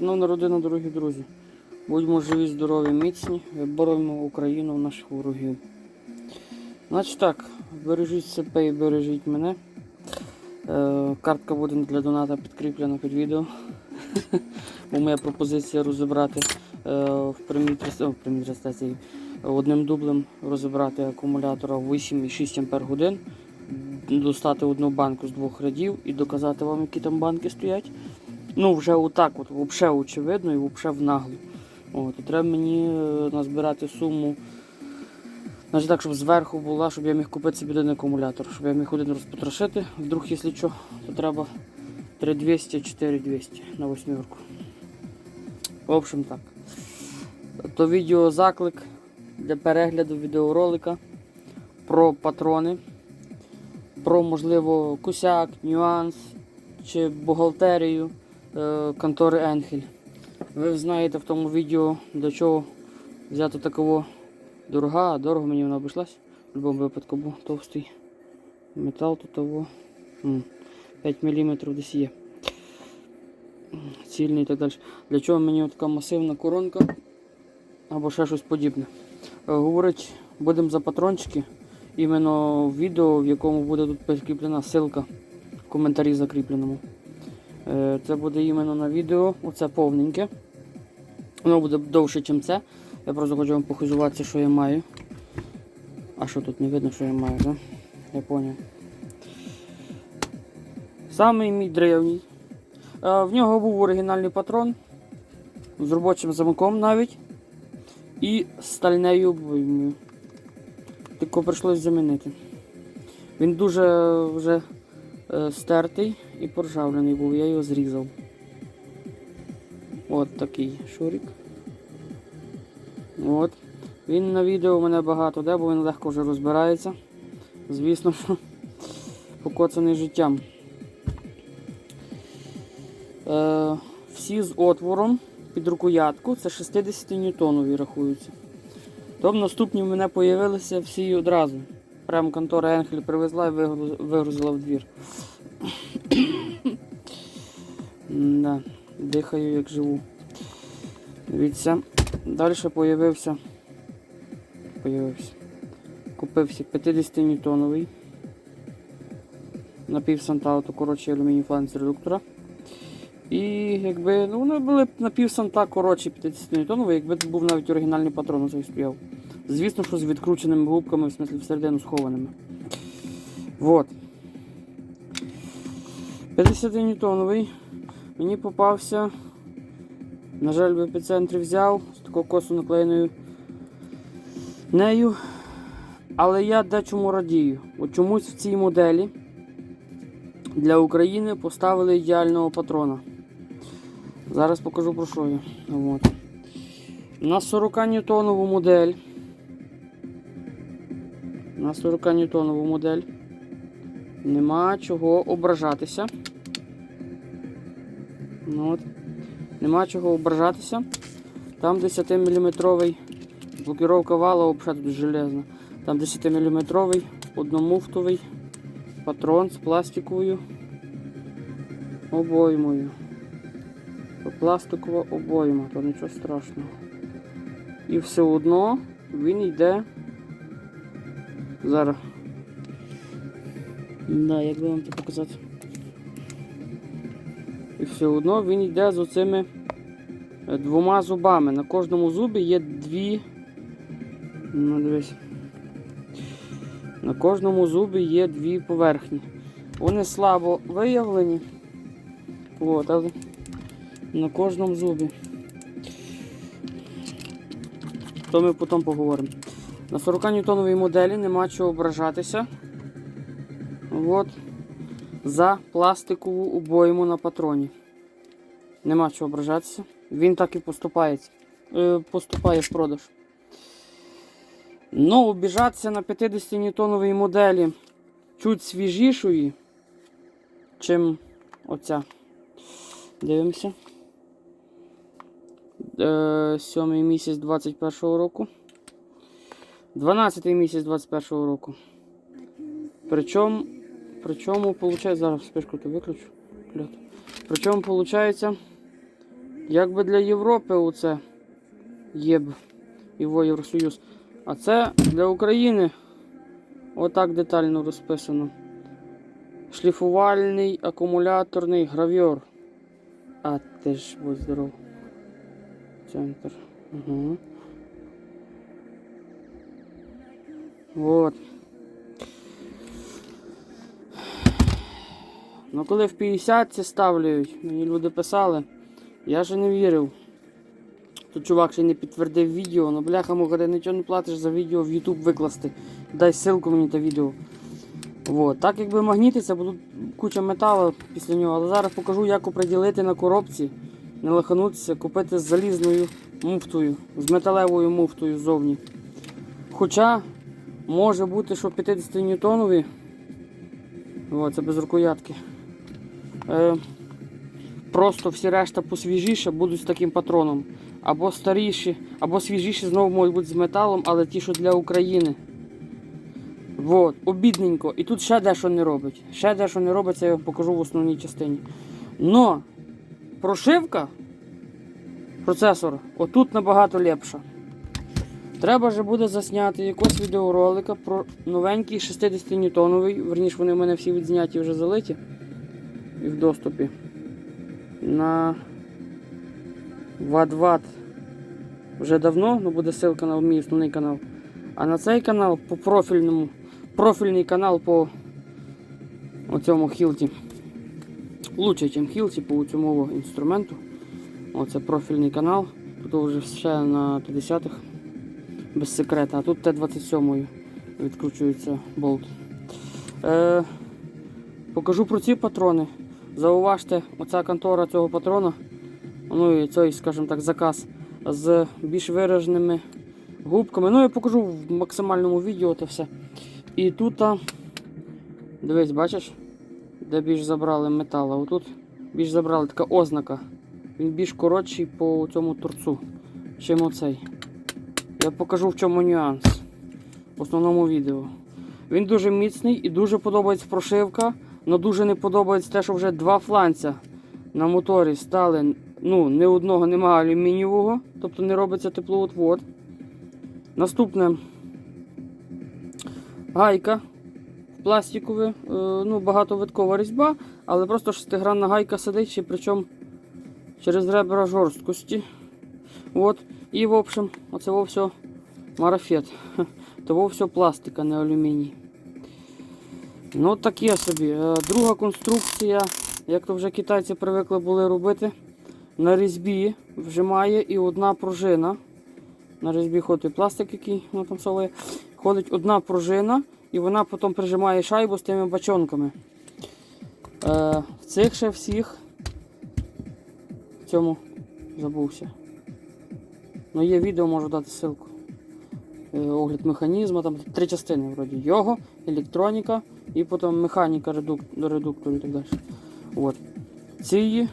Шановна родина, дорогі друзі, будьмо живі, здорові, міцні, боронимо Україну наших ворогів. Значить так, бережіть себе і бережіть мене. Е, картка буде для доната підкріплена під відео. Бо моя пропозиція розібрати е, в прямій трансляції одним дублем розібрати акумулятора 8,6 Ампер годин, достати одну банку з двох рядів і доказати вам, які там банки стоять. Ну, вже отак, от, взагалі очевидно і взагалі в наглу. От, і треба мені е, назбирати суму. Значить так, щоб зверху була, щоб я міг купити собі один акумулятор, щоб я міг один розпотрошити. Вдруг, якщо що, то треба 3200, 4200 на восьмерку. В общем так. То відео заклик для перегляду відеоролика про патрони, про можливо косяк, нюанс чи бухгалтерію контори Енхель. Ви знаєте в тому відео, до чого взяти такого дорога, а дорого мені вона обійшлась. В будь-якому випадку був товстий метал тут того. 5 мм десь є. Цільний і так далі. Для чого мені така масивна коронка або ще щось подібне. Е, Говорить, будемо за патрончики. Іменно відео, в якому буде тут прикріплена ссылка в коментарі закріпленому. Е, Це буде іменно на відео, оце повненьке. Воно буде довше, ніж це. Я просто хочу вам похизуватися, що я маю. А що тут не видно, що я маю, так? Я поняв. Самий мій древній. Е, В нього був оригінальний патрон з робочим замком навіть. І стальнею обоймою. Тільки прийшлось замінити. Він дуже вже стертий і поржавлений був, я його зрізав. От такий шурик. От. Він на відео у мене багато де, бо він легко вже розбирається. Звісно, що покоцаний життям. Е, всі з отвором під рукоятку, це 60 ньютонові рахуються. Тобто наступні в мене з'явилися всі одразу. Прямо контора Енхель привезла і вигрузила, в двір. да, дихаю як живу. Дивіться. Далі появився. Появився. Купився 50 ньютоновий. На пів санта, коротше алюміній фланець редуктора. І якби, ну вони були б на пів коротше 50 ньютоновий, якби тут був навіть оригінальний патрон цей стояв. Звісно, що з відкрученими губками, в смислі всередину схованими. Вот. 50 ньютоновий. Мені попався. На жаль, в епіцентрі взяв з такою косо наклеєною нею. Але я дечому радію. От чомусь в цій моделі для України поставили ідеального патрона. Зараз покажу про що я. От. На 40 ньютонову модель. На 40 ньютонову модель. Нема чого ображатися. Ну, от. Нема чого ображатися. Там 10-мм блокировка вала взагалі тут железна. Там 10-мм одномуфтовий патрон з пластиковою обоймою. Пластикова обойма, то нічого страшного. І все одно він йде. Зараз. Да, як би вам це показати? І все одно він йде з оцими е, двома зубами. На кожному зубі є дві. Ну, дивись. На кожному зубі є дві поверхні. Вони слабо виявлені. От, але на кожному зубі. То ми потім поговоримо. На 40 ньютоновій моделі нема чого ображатися. От. За пластикову обойму на патроні. Нема чого ображатися. Він так і поступається. Е, поступає в продаж. Ну, обіжатися на 50 ньютоновій моделі чуть свіжішої, чим оця. Дивимося. Е, сьомий місяць 21-го року. 12 місяць 21-го року. Причому, причому, виходить, зараз спишку то виключу. Причому, виходить, Якби для Європи оце ЄБ його Євросоюз. А це для України отак детально розписано. Шліфувальний акумуляторний гравьор. А ти ж будь здоров. Центр. Угу. Вот. Ну коли в 50 ці ставлюють, мені люди писали, я же не вірив. Тут чувак ще не підтвердив відео, ну бляха муха, ти нічого не платиш за відео в YouTube викласти. Дай ссылку мені те відео. Вот. Так якби магнітиться, будуть куча металу після нього, але зараз покажу, як оприділити на коробці, не лиханутися, купити з залізною муфтою, з металевою муфтою ззовні. Хоча може бути, що 50 ньютонові, О, це без рукоятки. Е, просто всі решта посвіжіше будуть з таким патроном. Або старіші, або свіжіші знову можуть бути з металом, але ті, що для України. Вот, обідненько. І тут ще дещо не робить. Ще дещо не робить, це я покажу в основній частині. Но прошивка процесора отут набагато лепша. Треба же буде засняти якось відеоролика про новенький 60 ньютоновий, верніше вони в мене всі відзняті вже залиті і в доступі. На Ват-Ват вже давно, ну буде ссылка на мій основний канал. А на цей канал по профільному, профільний канал по оцьому хілті. Лучше, ніж хілті по цьому інструменту. Оце профільний канал. Тут вже ще на 50-х без секрета, а тут Т-27 відкручується болт. Е, покажу про ці патрони. Зауважте, оця контора цього патрона, ну і цей, скажімо так, заказ з більш вираженими губками. Ну я покажу в максимальному відео це все. І тут, дивись, бачиш, де більш забрали метал, а отут більш забрали така ознака. Він більш коротший по цьому торцу, чим оцей. Я покажу в чому нюанс в основному відео. Він дуже міцний і дуже подобається прошивка, але дуже не подобається те, що вже два фланця на моторі стали. Ну, ні одного немає алюмінієвого, тобто не робиться теплоотвод. Наступне гайка пластикове, е, ну, багатовиткова різьба, але просто шестигранна гайка сидить, ще причому через ребра жорсткості. От. І в общем, оце все марафет. Того все пластика, не алюміній. Ну таке собі. Е, Друга конструкція, як то вже китайці привикли були робити. На різьбі вжимає і одна пружина. На різьбі ходить пластик, який ну, там соває. Ходить одна пружина і вона потім прижимає шайбу з тими бачонками. Е, в цих ще всіх в цьому забувся. Ну, є відео, можу дати ссылку. Е, Огляд механізму, там три частини вроді. Його, електроніка і потім механіка редук... редуктору і так далі. От. Цей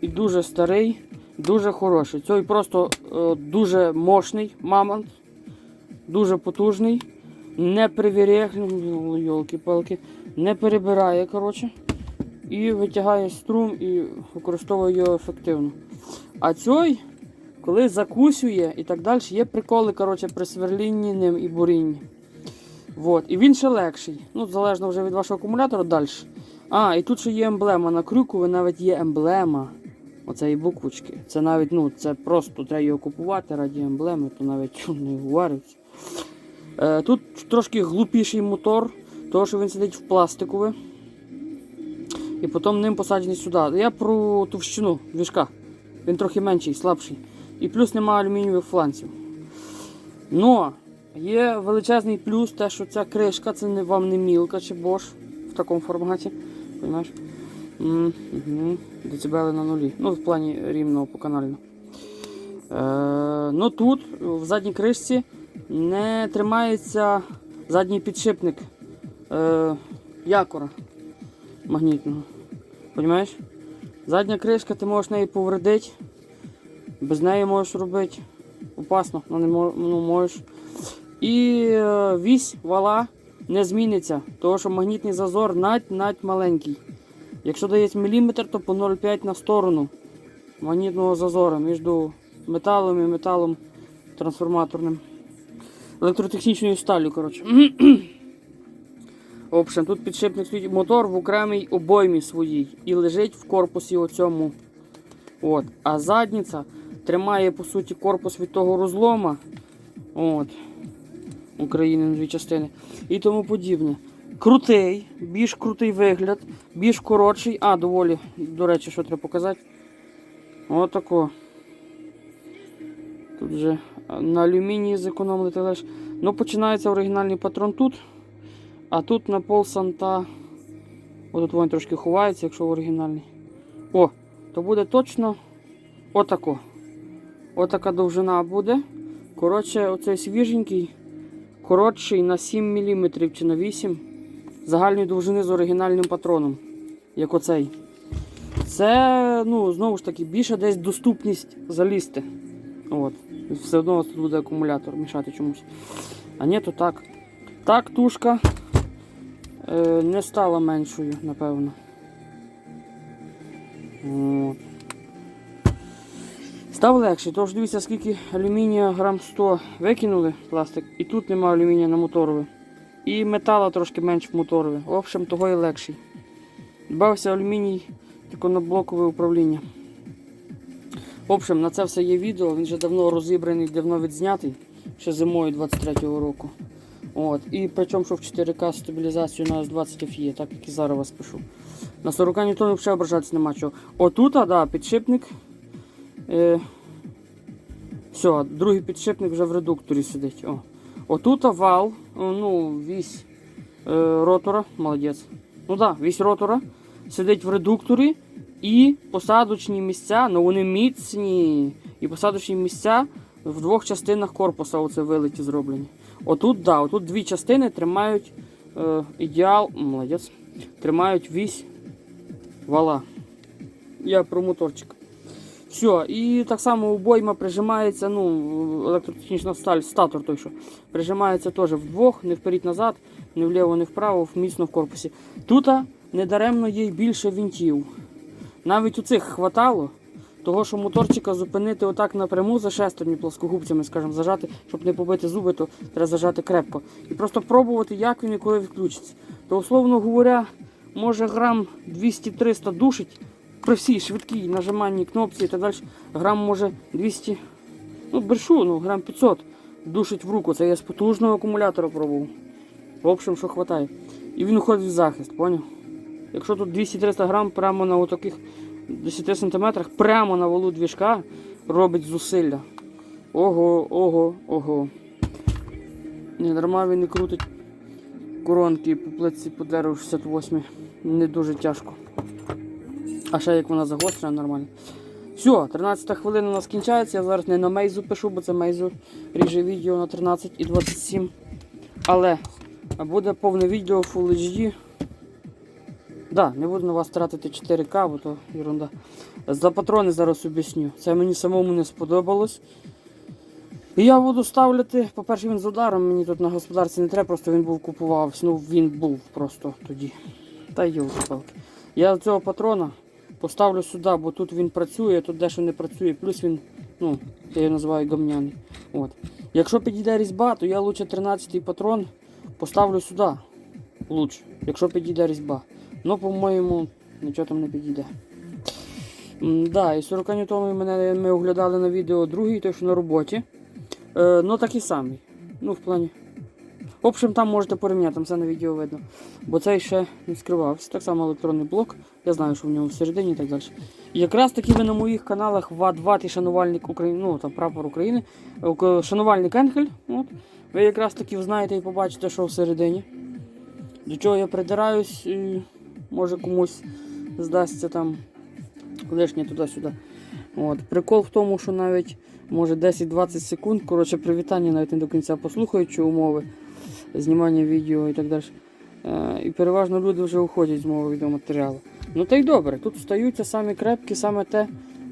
і дуже старий, дуже хороший. Цей просто е, дуже мощний мамонт, дуже потужний, не перевіряє, ну, йолки-палки, не перебирає, коротше, і витягає струм і використовує його ефективно. А цей коли закусює і так далі, є приколи коротше, при сверлінні ним і бурінні. Вот. І він ще легший. Ну, залежно вже від вашого акумулятора далі. А, і тут ще є емблема на крюку, навіть є емблема оцеї буквочки. Це навіть, ну, це просто треба його купувати раді емблеми, то навіть не говориться. Е, тут трошки глупіший мотор, тому що він сидить в пластикове. І потім ним посаджений сюди. Я про товщину двіжка. Він трохи менший, слабший. І плюс немає алюмінієвих фланців. Но є величезний плюс, те, що ця кришка це не вам не мілка чи бош в такому форматі. Понимаєш? Угу. Децибели на нулі. Ну, в плані рівного по канально. Е, ну тут, в задній кришці, не тримається задній підшипник е, якора магнітного. Понимаєш? Задня кришка, ти можеш неї повредити. Без неї можеш робити опасно, але не ну, можеш. І е, вісь вала не зміниться, тому що магнітний зазор надь-надь маленький. Якщо дається міліметр, то по 0,5 на сторону. магнітного зазору між металом і металом трансформаторним. Електротехнічною сталлю, коротше. В общем, тут підшипник стоїть мотор в окремій обоймі своїй і лежить в корпусі оцьому. От. А задниця тримає по суті корпус від того розлома. От. України на дві частини. І тому подібне. Крутий, більш крутий вигляд, більш коротший. А, доволі, до речі, що треба показати. Отако. Тут вже на алюмінії зекономили лише. Ну, починається оригінальний патрон тут. А тут на пол санта. Отут він трошки ховається, якщо оригінальний. О, то буде точно отако. Отака довжина буде. Коротше, оцей свіженький, коротший на 7 мм чи на 8 загальної довжини з оригінальним патроном, як оцей. Це, ну, знову ж таки, більше десь доступність залізти. От. Все одно тут буде акумулятор мішати чомусь. А ні, то так. Так, тушка е, не стала меншою, напевно. От. Став легший, тож дивіться, скільки алюмінія грам 100 викинули пластик, і тут нема алюмінія на моторові. І метала трошки менш в моторові. В общем, того і легший. Дбався алюміній на блокове управління. В общем, на це все є відео, він вже давно розібраний, давно відзнятий, ще зимою 23-го року. От. І причому, що в 4К стабілізацію на S20 FE, так як і зараз вас пишу. На 40 ньютонів взагалі ображатися нема чого. Отут, да, підшипник. Е, все, другий підшипник вже в редукторі сидить. О. Отут вал, ну, вісь е, ротора, молодець. Ну так, да, вісь ротора сидить в редукторі і посадочні місця, ну вони міцні. І посадочні місця в двох частинах корпуса оце вилиті зроблені. Отут, да, отут дві частини тримають е, ідеал, молодець, тримають вісь вала. Я про моторчик. Все, і так само обойма прижимається, ну, електротехнічна сталь, статор той, що прижимається теж вдвох, не вперед-назад, не вліво, не вправо, міцно в корпусі. Тут недаремно є й більше вінтів. Навіть у цих хватало, того, що моторчика зупинити отак напряму за шестерні плоскогубцями, скажімо, зажати, щоб не побити зуби, то треба зажати крепко. І просто пробувати, як він і коли відключиться. То, условно говоря, може грам 200-300 душить при всій швидкій нажиманні кнопці і так далі. Грам може 200, ну брешу, ну грам 500 душить в руку. Це я з потужного акумулятора пробував. В общем, що хватає. І він уходить в захист, поняв? Якщо тут 200-300 грам прямо на таких 10 сантиметрах, прямо на валу двіжка робить зусилля. Ого, ого, ого. Не дарма він не крутить коронки по плитці по дереву 68. Не дуже тяжко. А ще як вона загострена, нормально. Все, 13 хвилина у нас кінчається. Я зараз не на мейзу пишу, бо це мейзу ріже відео на 13 і 27. Але буде повне відео Full HD. Да, не буду на вас тратити 4К, бо то ерунда. За патрони зараз об'ясню. Це мені самому не сподобалось. І я буду ставляти, по-перше, він з ударом, мені тут на господарці не треба, просто він був купувався. Ну він був просто тоді. Та йолки палки Я цього патрона поставлю сюди, бо тут він працює, тут дещо не працює, плюс він, ну, я його називаю гамняний. От. Якщо підійде різьба, то я лучше 13-й патрон поставлю сюди. Лучше, якщо підійде різьба. Ну, по-моєму, нічого там не підійде. Да, і 40 ньютоновий мене ми оглядали на відео другий, той що на роботі. Е, ну такий самий. Ну, в плані. В общем, там можете порівняти, там все на відео видно. Бо цей ще не скривався. Так само електронний блок. Я знаю, що в ньому всередині і так далі. І якраз таки ви на моїх каналах ВАД-ВАТ і шанувальник України, ну там прапор України, е, шанувальник Енхель. От. Ви якраз таки знаєте і побачите, що всередині. До чого я придираюсь, і може комусь здасться там лишнє туди-сюди. От. Прикол в тому, що навіть може 10-20 секунд, коротше, привітання навіть не до кінця послухаючи умови, знімання відео і так далі. Е, і переважно люди вже уходять з мого відеоматеріалу. Ну та й добре, тут стаються самі крепкі, саме те,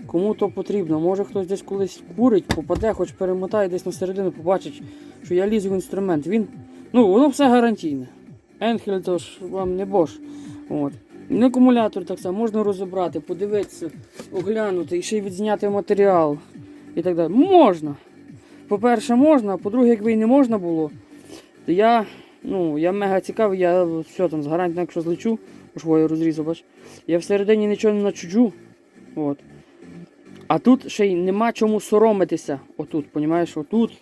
кому то потрібно. Може хтось десь колись курить, попаде, хоч перемотає десь на середину, побачить, що я лізу в інструмент. Він, ну, воно все гарантійне. Енхель то ж вам не бош. От. На акумулятор так само можна розібрати, подивитися, оглянути і ще й відзняти матеріал і так далі. Можна. По-перше, можна, а по-друге, якби і не можна було, то я, ну, я мега цікавий, я все там згарантно, якщо злечу, я розрізав, бач, я всередині нічого не начуджу. От. А тут ще й нема чому соромитися. Отут, понімаєш, отут.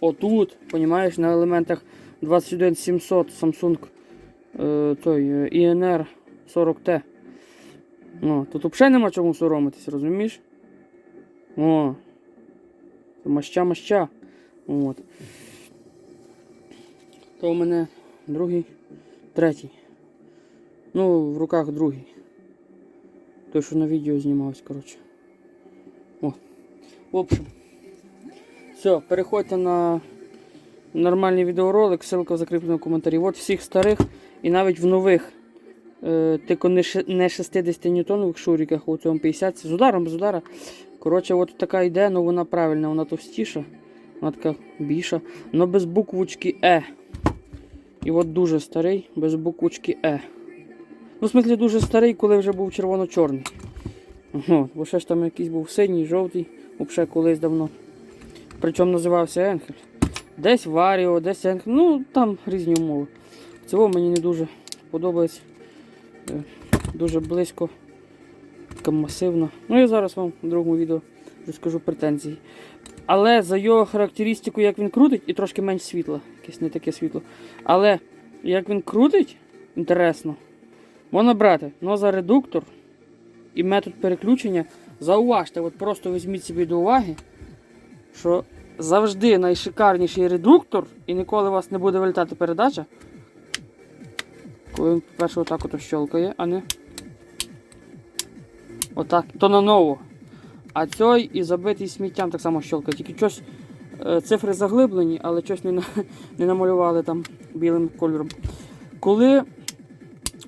Отут, понімаєш, на елементах 21700 Samsung е, той INR 40T. О, тут взагалі нема чому соромитися, розумієш? О. Маща маща. От. То у мене другий, третій. Ну, в руках другий. Той, що на відео знімався, коротше. О. В общем. Все, переходьте на нормальний відеоролик, ссылка в закріпленому коментарі. От всіх старих і навіть в нових. Е, тільки не 60 ньютонових шуриках, у цьому 50 з ударом, без удара. Коротше, от така йде, але вона правильна, вона товстіша, вона така більша, але без буквочки Е. І от дуже старий, без буквочки Е. Ну, в смислі, дуже старий, коли вже був червоно-чорний. Бо ще ж там якийсь був синій, жовтий, взагалі колись давно. Причому називався Енхель. Десь Варіо, десь Енхель. Ну, там різні умови. Цього мені не дуже подобається. Е, Дуже близько, така масивна. Ну я зараз вам в другому відео розкажу претензії. Але за його характеристику, як він крутить, і трошки менш світла. Якесь не таке світло. Але як він крутить, інтересно. Можна брати за редуктор і метод переключення. Зауважте, от просто візьміть собі до уваги, що завжди найшикарніший редуктор, і ніколи у вас не буде вилітати передача. Коли він, по-перше, отак ото щелкає, а не. Отак. То на ново. А цей і забитий сміттям так само щелкає. Тільки щось цифри заглиблені, але щось не, не намалювали там білим кольором. Коли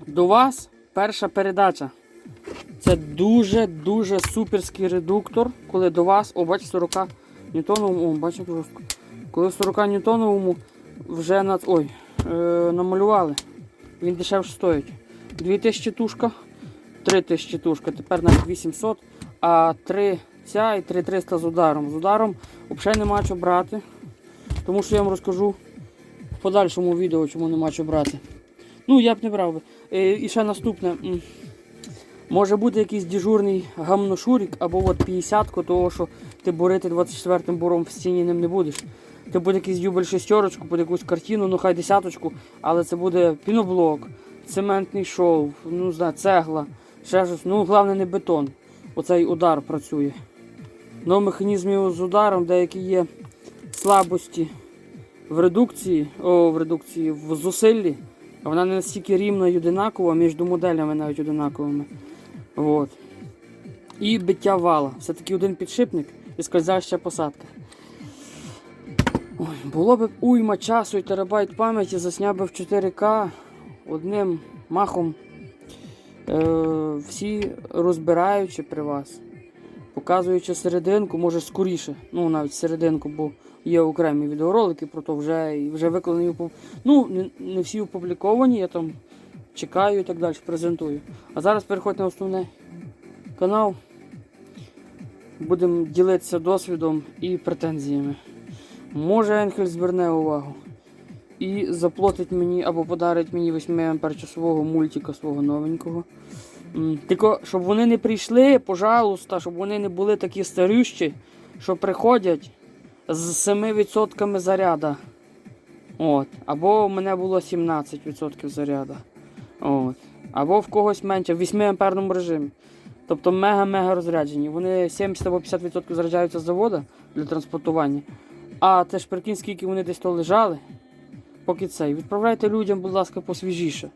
до вас перша передача. Це дуже-дуже суперський редуктор, коли до вас, о, бачите, 40 ньютоновому, о, бачите, жорстко. Коли в 40 ньютоновому вже над, ой, е, намалювали, він дешевше стоїть. 2000 тушка, 3000 тушка, тепер навіть 800, а 3 ця і 3300 з ударом. З ударом взагалі нема що брати, тому що я вам розкажу в подальшому відео, чому нема що брати. Ну, я б не брав би. Е, І ще наступне. Може бути якийсь дежурний гамношурик або от 50-ку, того що ти борити 24-м буром в стіні ним не будеш. Ти буде якийсь дюбель шестерочку, буде якусь картину, ну хай десяточку, але це буде піноблок, цементний шов, ну знаю, цегла, ще щось. Ну, головне не бетон. Оцей удар працює. Ну, в механізмі з ударом деякі є слабості в редукції, о, в редукції, в зусиллі. Вона не настільки рівна і одинакова, між моделями навіть одинаковими. От. І биття вала. Все-таки один підшипник і скользяща посадка. Ой, було б уйма часу і терабайт пам'яті, засняв би в 4К одним махом. Е, всі розбираючи при вас, показуючи серединку, може скоріше, ну навіть серединку, бо є окремі відеоролики, про то вже вже викладені. Ну, не, всі опубліковані, я там чекаю і так далі, презентую. А зараз переходьте на основний канал. Будемо ділитися досвідом і претензіями. Може Енхель зверне увагу і заплатить мені або подарить мені 8 ампер часового мультика свого новенького. Тільки, щоб вони не прийшли, пожалуйста, щоб вони не були такі старющі, що приходять з 7% заряда. От. Або у мене було 17% заряда. От. Або в когось менше, в 8 амперному режимі. Тобто мега-мега розряджені. Вони 70 або 50% заряджаються з заводу для транспортування. А це ж прикинь, скільки вони десь то лежали. Поки цей. Відправляйте людям, будь ласка, посвіжіше.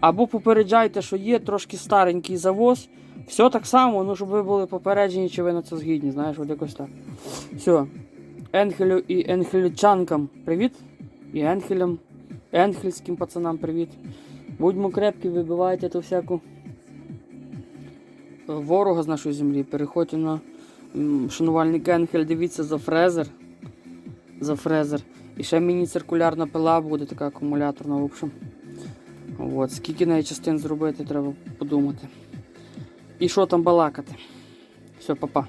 Або попереджайте, що є трошки старенький завоз. Все так само, ну щоб ви були попереджені, чи ви на це згідні, знаєш, от якось так. Все. Енхелю і енхельчанкам привіт. І енхелям, енхельським пацанам привіт. Будьмо крепкі, вибивайте ту всяку ворога з нашої землі. Переходьте на шанувальник Енхель, дивіться за фрезер. За фрезер. І ще міні-циркулярна пила буде така акумуляторна, в общем. От, скільки неї частин зробити, треба подумати. І що там балакати. Все, па-па.